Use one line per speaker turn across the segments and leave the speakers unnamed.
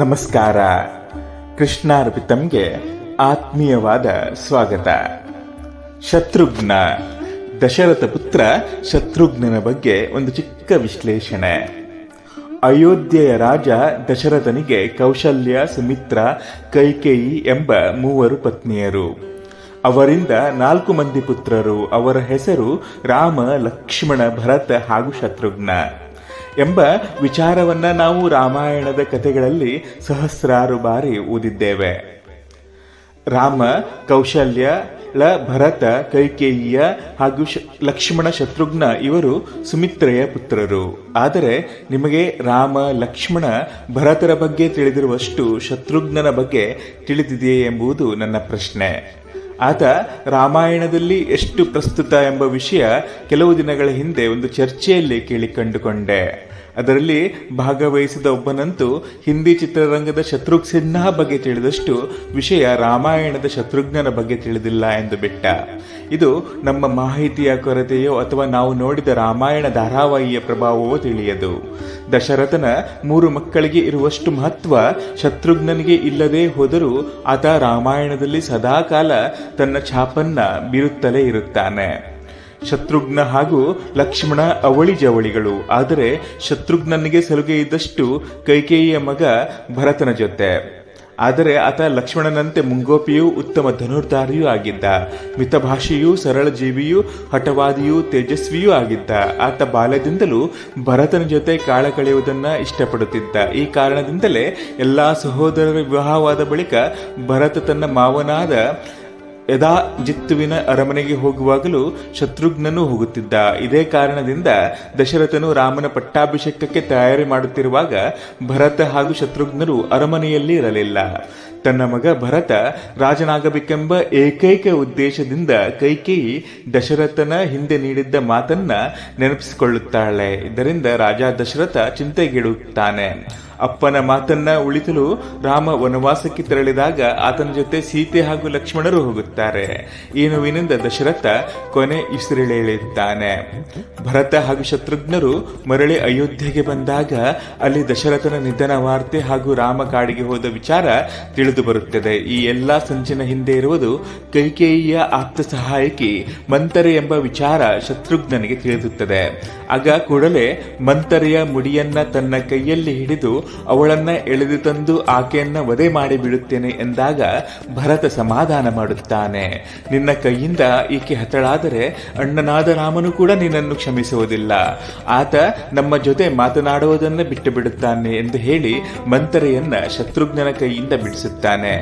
ನಮಸ್ಕಾರ. ಕೃಷ್ಣಾರ್ಪಿತಂಗೆ ಆತ್ಮೀಯವಾದ ಸ್ವಾಗತ. ಶತ್ರುಘ್ನ. ದಶರಥ ಪುತ್ರ ಶತ್ರುಘ್ನನ ಬಗ್ಗೆ ಒಂದು ಚಿಕ್ಕ ವಿಶ್ಲೇಷಣೆ. ಅಯೋಧ್ಯೆಯ ರಾಜ ದಶರಥನಿಗೆ ಕೌಶಲ್ಯ, ಸುಮಿತ್ರ, ಕೈಕೇಯಿ ಎಂಬ ಮೂವರು ಪತ್ನಿಯರು. ಅವರಿಂದ ನಾಲ್ಕು ಮಂದಿ ಪುತ್ರರು, ಅವರ ಹೆಸರು ರಾಮ, ಲಕ್ಷ್ಮಣ, ಭರತ ಹಾಗೂ ಶತ್ರುಘ್ನ. ಎಂಬ ವಿಚಾರವನ್ನ ನಾವು ರಾಮಾಯಣದ ಕಥೆಗಳಲ್ಲಿ ಸಹಸ್ರಾರು ಬಾರಿ ಓದಿದ್ದೇವೆ. ರಾಮ, ಕೌಶಲ್ಯ ಳ ಭರತ, ಕೈಕೇಯಿಯ ಹಾಗೂ ಲಕ್ಷ್ಮಣ ಶತ್ರುಘ್ನ ಇವರು ಸುಮಿತ್ರೆಯ ಪುತ್ರರು. ಆದರೆ ನಿಮಗೆ ರಾಮ, ಲಕ್ಷ್ಮಣ, ಭರತರ ಬಗ್ಗೆ ತಿಳಿದಿರುವಷ್ಟು ಶತ್ರುಘ್ನನ ಬಗ್ಗೆ ತಿಳಿದಿದೆಯೇ ಎಂಬುದು ನನ್ನ ಪ್ರಶ್ನೆ. ಆತ ರಾಮಾಯಣದಲ್ಲಿ ಎಷ್ಟು ಪ್ರಸ್ತುತ ಎಂಬ ವಿಷಯ ಕೆಲವು ದಿನಗಳ ಹಿಂದೆ ಒಂದು ಚರ್ಚೆಯಲ್ಲಿ ಕೇಳಿ ಕಂಡುಕೊಂಡೆ. ಅದರಲ್ಲಿ ಭಾಗವಹಿಸಿದ ಒಬ್ಬನಂತೂ ಹಿಂದಿ ಚಿತ್ರರಂಗದ ಶತ್ರುಘ್ ಸಿನ್ಹಾ ಬಗ್ಗೆ ತಿಳಿದಷ್ಟು ವಿಷಯ ರಾಮಾಯಣದ ಶತ್ರುಘ್ನನ ಬಗ್ಗೆ ತಿಳಿದಿಲ್ಲ ಎಂದು ಬಿಟ್ಟ. ಇದು ನಮ್ಮ ಮಾಹಿತಿಯ ಕೊರತೆಯೋ ಅಥವಾ ನಾವು ನೋಡಿದ ರಾಮಾಯಣ ಧಾರಾವಾಹಿಯ ಪ್ರಭಾವವೋ ತಿಳಿಯದು. ದಶರಥನ ಮೂರು ಮಕ್ಕಳಿಗೆ ಇರುವಷ್ಟು ಮಹತ್ವ ಶತ್ರುಘ್ನನಿಗೆ ಇಲ್ಲದೆ ಹೋದರೂ ಆತ ರಾಮಾಯಣದಲ್ಲಿ ಸದಾಕಾಲ ತನ್ನ ಛಾಪನ್ನ ಬೀರುತ್ತಲೇ ಇರುತ್ತಾನೆ. ಶತ್ರುಘ್ನ ಹಾಗೂ ಲಕ್ಷ್ಮಣ ಅವಳಿ ಜವಳಿಗಳು. ಆದರೆ ಶತ್ರುಘ್ನನಿಗೆ ಸಲುಗೆ ಇದ್ದಷ್ಟು ಕೈಕೇಯಿಯ ಮಗ ಭರತನ ಜೊತೆ. ಆದರೆ ಆತ ಲಕ್ಷ್ಮಣನಂತೆ ಮುಂಗೋಪಿಯೂ ಉತ್ತಮ ಧನುರ್ಧಾರಿಯೂ ಆಗಿದ್ದ. ಮಿತಭಾಷೆಯೂ ಸರಳ ಜೀವಿಯೂ ಹಠವಾದಿಯೂ ತೇಜಸ್ವಿಯೂ ಆಗಿದ್ದ. ಆತ ಬಾಲ್ಯದಿಂದಲೂ ಭರತನ ಜೊತೆ ಕಾಳ ಕಳೆಯುವುದನ್ನ ಇಷ್ಟಪಡುತ್ತಿದ್ದ. ಈ ಕಾರಣದಿಂದಲೇ ಎಲ್ಲಾ ಸಹೋದರರ ವಿವಾಹವಾದ ಬಳಿಕ ಭರತ ತನ್ನ ಮಾವನಾದ ಯದಾ ಜಿತ್ತುವಿನ ಅರಮನೆಗೆ ಹೋಗುವಾಗಲೂ ಶತ್ರುಘ್ನನು ಹೋಗುತ್ತಿದ್ದ. ಇದೇ ಕಾರಣದಿಂದ ದಶರಥನು ರಾಮನ ಪಟ್ಟಾಭಿಷೇಕಕ್ಕೆ ತಯಾರಿ ಮಾಡುತ್ತಿರುವಾಗ ಭರತ ಹಾಗೂ ಶತ್ರುಘ್ನರು ಅರಮನೆಯಲ್ಲಿ ಇರಲಿಲ್ಲ. ತನ್ನ ಮಗ ಭರತ ರಾಜನಾಗಬೇಕೆಂಬ ಏಕೈಕ ಉದ್ದೇಶದಿಂದ ಕೈಕೇಯಿ ದಶರಥನ ಹಿಂದೆ ನೀಡಿದ್ದ ಮಾತನ್ನ ನೆನಪಿಸಿಕೊಳ್ಳುತ್ತಾಳೆ. ಇದರಿಂದ ರಾಜ ದಶರಥ ಚಿಂತೆಗೀಡುತ್ತಾನೆ. ಅಪ್ಪನ ಮಾತನ್ನ ಉಳಿತಲು ರಾಮ ವನವಾಸಕ್ಕೆ ತೆರಳಿದಾಗ ಆತನ ಜೊತೆ ಸೀತೆ ಹಾಗೂ ಲಕ್ಷ್ಮಣರು ಹೋಗುತ್ತಾರೆ. ಈ ನೋವಿನಿಂದ ದಶರಥ ಕೊನೆ ಉಸಿರೆಳೆಯುತ್ತಾನೆ ಭರತ ಹಾಗೂ ಶತ್ರುಘ್ನರು ಮರಳಿ ಅಯೋಧ್ಯೆಗೆ ಬಂದಾಗ ಅಲ್ಲಿ ದಶರಥನ ನಿಧನ ವಾರ್ತೆ ಹಾಗೂ ರಾಮ ಕಾಡಿಗೆ ಹೋದ ವಿಚಾರ ತಿಳಿದು ಬರುತ್ತದೆ. ಈ ಎಲ್ಲಾ ಸಂಚಿನ ಹಿಂದೆ ಇರುವುದು ಕೈಕೇಯಿಯ ಆಪ್ತ ಸಹಾಯಕಿ ಮಂತರೆ ಎಂಬ ವಿಚಾರ ಶತ್ರುಘ್ನನಿಗೆ ತಿಳಿದುತ್ತದೆ. ಆಗ ಕೂಡಲೇ ಮಂತರೆಯ ಮುಡಿಯನ್ನ ತನ್ನ ಕೈಯಲ್ಲಿ ಹಿಡಿದು ಅವಳನ್ನ ಎಳೆದು ತಂದು ಆಕೆಯನ್ನ ವಧೆ ಮಾಡಿ ಬಿಡುತ್ತೇನೆ ಎಂದಾಗ ಭರತ ಸಮಾಧಾನ ಮಾಡುತ್ತಾನೆ. ನಿನ್ನ ಕೈಯಿಂದ ಈಕೆ ಹತಳಾದರೆ ಅಣ್ಣನಾದ ರಾಮನು ಕೂಡ ನಿನ್ನನ್ನು ಕ್ಷಮಿಸುವುದಿಲ್ಲ. ಆತ ನಮ್ಮ ಜೊತೆ ಮಾತನಾಡುವುದನ್ನು ಬಿಟ್ಟು ಬಿಡುತ್ತಾನೆ ಎಂದು ಹೇಳಿ ಮಂತರೆಯನ್ನ ಶತ್ರುಘ್ನನ ಕೈಯಿಂದ ಬಿಡಿಸುತ್ತಾನೆ.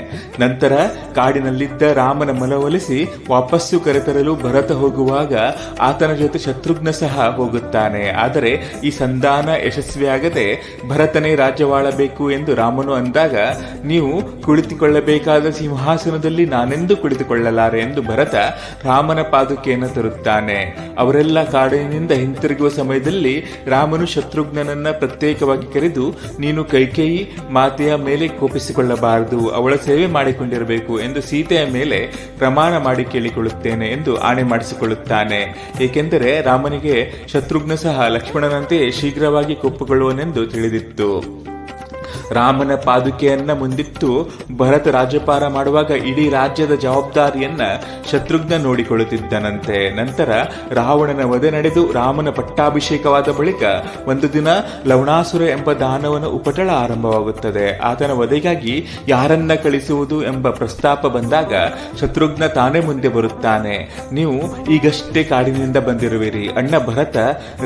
ನಂತರ ಕಾಡಿನಲ್ಲಿದ್ದ ರಾಮನ ಮನವೊಲಿಸಿ ವಾಪಸ್ಸು ಕರೆತರಲು ಭರತ ಹೋಗುವಾಗ ಆತನ ಜೊತೆ ಶತ್ರುಘ್ನ ಸಹ ಹೋಗುತ್ತಾನೆ. ಆದರೆ ಈ ಸಂಧಾನ ಯಶಸ್ವಿಯಾಗದೆ ಭರತನೇ ರಾಜ್ಯವಾಳಬೇಕು ಎಂದು ರಾಮನು ಅಂದಾಗ, ನೀವು ಕುಳಿತುಕೊಳ್ಳಬೇಕಾದ ಸಿಂಹಾಸನದಲ್ಲಿ ನಾನೆಂದು ಕುಳಿತುಕೊಳ್ಳಲಾರೆ ಎಂದು ಭರತ ರಾಮನ ಪಾದುಕೆಯನ್ನು ತರುತ್ತಾನೆ. ಅವರೆಲ್ಲ ಕಾಡಿನಿಂದ ಹಿಂತಿರುಗುವ ಸಮಯದಲ್ಲಿ ರಾಮನು ಶತ್ರುಘ್ನನನ್ನ ಪ್ರತ್ಯೇಕವಾಗಿ ಕರೆದು, ನೀನು ಕೈಕೇಯಿ, ಮಾತೆಯ ಮೇಲೆ ಕೋಪಿಸಿಕೊಳ್ಳಬಾರದು, ಅವಳ ಸೇವೆ ಮಾಡಿಕೊಂಡಿರಬೇಕು ಎಂದು ಸೀತೆಯ ಮೇಲೆ ಪ್ರಮಾಣ ಮಾಡಿ ಕೇಳಿಕೊಳ್ಳುತ್ತೇನೆ ಎಂದು ಆಣೆ ಮಾಡಿಸಿಕೊಳ್ಳುತ್ತಾನೆ. ಏಕೆಂದರೆ ರಾಮನಿಗೆ ಶತ್ರುಘ್ನ ಸಹ ಲಕ್ಷ್ಮಣನಂತೆ ಶೀಘ್ರವಾಗಿ ಕೊಪ್ಪುಕೊಳ್ಳುವನೆಂದು ತಿಳಿದಿತ್ತು. ರಾಮನ ಪಾದುಕೆಯನ್ನ ಮುಂದಿಟ್ಟು ಭರತ ರಾಜ್ಯಪಾರ ಮಾಡುವಾಗ ಇಡೀ ರಾಜ್ಯದ ಜವಾಬ್ದಾರಿಯನ್ನ ಶತ್ರುಘ್ನ ನೋಡಿಕೊಳ್ಳುತ್ತಿದ್ದನಂತೆ. ನಂತರ ರಾವಣನ ವಧೆ ನಡೆದು ರಾಮನ ಪಟ್ಟಾಭಿಷೇಕವಾದ ಬಳಿಕ ಒಂದು ದಿನ ಲವಣಾಸುರ ಎಂಬ ದಾನವನ ಉಪಟಳ ಆರಂಭವಾಗುತ್ತದೆ. ಆತನ ವಧೆಗಾಗಿ ಯಾರನ್ನ ಕಳಿಸುವುದು ಎಂಬ ಪ್ರಸ್ತಾಪ ಬಂದಾಗ ಶತ್ರುಘ್ನ ತಾನೇ ಮುಂದೆ ಬರುತ್ತಾನೆ. ನೀವು ಈಗಷ್ಟೇ ಕಾಡಿನಿಂದ ಬಂದಿರುವಿರಿ. ಅಣ್ಣ ಭರತ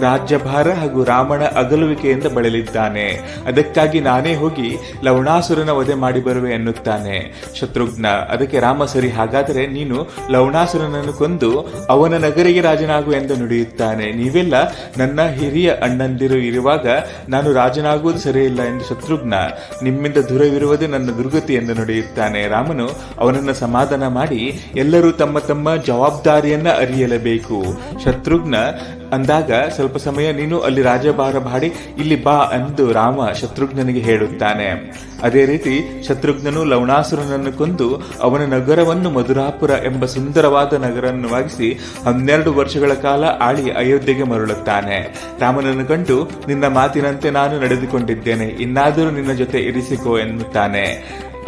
ರಾಜ್ಯಭಾರ ಹಾಗೂ ರಾಮನ ಅಗಲುವಿಕೆಯಿಂದ ಬಳಲಿದ್ದಾನೆ. ಅದಕ್ಕಾಗಿ ನಾನೇ ಹೋಗಿ ಲವಣಾಸುರನ ವಧೆ ಮಾಡಿ ಬರುವೆ ಎನ್ನುತ್ತಾನೆ. ಶತ್ರುಘ್ನ, ಅದಕ್ಕೆ ರಾಮ ಸರಿ, ಹಾಗಾದರೆ ನೀನು ಲವಣಾಸುರನನ್ನು ಕೊಂದು ಅವನ ನಗರಿಗೆ ರಾಜನಾಗು ಎಂದು ನುಡಿಯುತ್ತಾನೆ. ನೀವೆಲ್ಲ ನನ್ನ ಹಿರಿಯ ಅಣ್ಣಂದಿರು ಇರುವಾಗ ನಾನು ರಾಜನಾಗುವುದು ಸರಿಯಿಲ್ಲ ಎಂದು ಶತ್ರುಘ್ನ ನಿಮ್ಮಿಂದ ದೂರವಿರುವುದೇ ನನ್ನ ದುರ್ಗತಿ ಎಂದು ನುಡಿಯುತ್ತಾನೆ. ರಾಮನು ಅವನನ್ನು ಸಮಾಧಾನ ಮಾಡಿ ಎಲ್ಲರೂ ತಮ್ಮ ತಮ್ಮ ಜವಾಬ್ದಾರಿಯನ್ನ ಅರಿಯಲೇಬೇಕು. ಶತ್ರುಘ್ನ ಅಂದಾಗ ಸ್ವಲ್ಪ ಸಮಯ ನೀನು ಅಲ್ಲಿ ರಾಜಭಾರ ಬಾಡಿ ಇಲ್ಲಿ ಬಾ ಎಂದು ರಾಮ ಶತ್ರುಘ್ನನಿಗೆ ಹೇಳುತ್ತಾನೆ. ಅದೇ ರೀತಿ ಶತ್ರುಘ್ನನು ಲವಣಾಸುರನನ್ನು ಕೊಂದು ಅವನ ನಗರವನ್ನು ಮಧುರಾಪುರ ಎಂಬ ಸುಂದರವಾದ ನಗರವನ್ನಾಗಿಸಿ ಹನ್ನೆರಡು ವರ್ಷಗಳ ಕಾಲ ಆಳಿ ಅಯೋಧ್ಯೆಗೆ ಮರಳುತ್ತಾನೆ. ರಾಮನನ್ನು ಕಂಡು ನಿನ್ನ ಮಾತಿನಂತೆ ನಾನು ನಡೆದುಕೊಂಡಿದ್ದೇನೆ. ಇನ್ನಾದರೂ ನಿನ್ನ ಜೊತೆ ಇರಿಸಿಕೋ ಎನ್ನುತ್ತಾನೆ.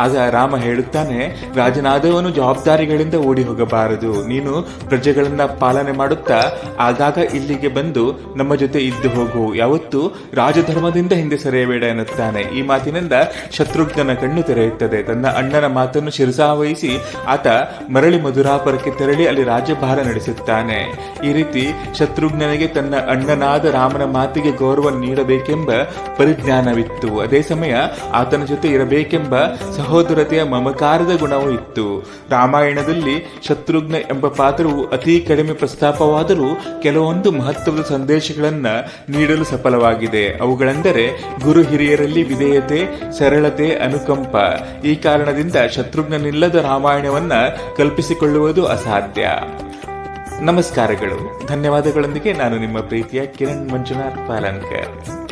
ಆಗ ರಾಮ ಹೇಳುತ್ತಾನೆ, ರಾಜನಾದವನು ಜವಾಬ್ದಾರಿಗಳಿಂದ ಓಡಿ ಹೋಗಬಾರದು. ನೀನು ಪ್ರಜೆಗಳನ್ನ ಪಾಲನೆ ಮಾಡುತ್ತಾ, ಆಗಾಗ ಇಲ್ಲಿಗೆ ಬಂದು ನಮ್ಮ ಜೊತೆ ಇದ್ದು ಹೋಗು. ಯಾವತ್ತು ರಾಜಧರ್ಮದಿಂದ ಹಿಂದೆ ಸರಿಯಬೇಡ ಎನ್ನುತ್ತಾನೆ. ಈ ಮಾತಿನಿಂದ ಶತ್ರುಘ್ನನ ಕಣ್ಣು ತೆರೆಯುತ್ತದೆ. ತನ್ನ ಅಣ್ಣನ ಮಾತನ್ನು ಶಿರಸಾವಹಿಸಿ ಆತ ಮರಳಿ ಮಧುರಾಪುರಕ್ಕೆ ತೆರಳಿ ಅಲ್ಲಿ ರಾಜ್ಯಭಾರ ನಡೆಸುತ್ತಾನೆ. ಈ ರೀತಿ ಶತ್ರುಘ್ನನಿಗೆ ತನ್ನ ಅಣ್ಣನಾದ ರಾಮನ ಮಾತಿಗೆ ಗೌರವ ನೀಡಬೇಕೆಂಬ ಪರಿಜ್ಞಾನವಿತ್ತು. ಅದೇ ಸಮಯ ಆತನ ಜೊತೆ ಇರಬೇಕೆಂಬ ಸಹೋದರತೆಯ ಮಮಕಾರದ ಗುಣವೂ ಇತ್ತು. ರಾಮಾಯಣದಲ್ಲಿ ಶತ್ರುಘ್ನ ಎಂಬ ಪಾತ್ರವು ಅತಿ ಕಡಿಮೆ ಪ್ರಸ್ತಾಪವಾದರೂ ಕೆಲವೊಂದು ಮಹತ್ವದ ಸಂದೇಶಗಳನ್ನು ನೀಡಲು ಸಫಲವಾಗಿದೆ. ಅವುಗಳೆಂದರೆ ಗುರು ಹಿರಿಯರಲ್ಲಿ ವಿಧೇಯತೆ, ಸರಳತೆ, ಅನುಕಂಪ. ಈ ಕಾರಣದಿಂದ ಶತ್ರುಘ್ನನಿಲ್ಲದ ರಾಮಾಯಣವನ್ನು ಕಲ್ಪಿಸಿಕೊಳ್ಳುವುದು ಅಸಾಧ್ಯ. ನಮಸ್ಕಾರಗಳು. ಧನ್ಯವಾದಗಳೊಂದಿಗೆ ನಾನು ನಿಮ್ಮ ಪ್ರೀತಿಯ ಕಿರಣ್ ಮಂಜುನಾಥ್ ಪಾಲನ್ಕರ್.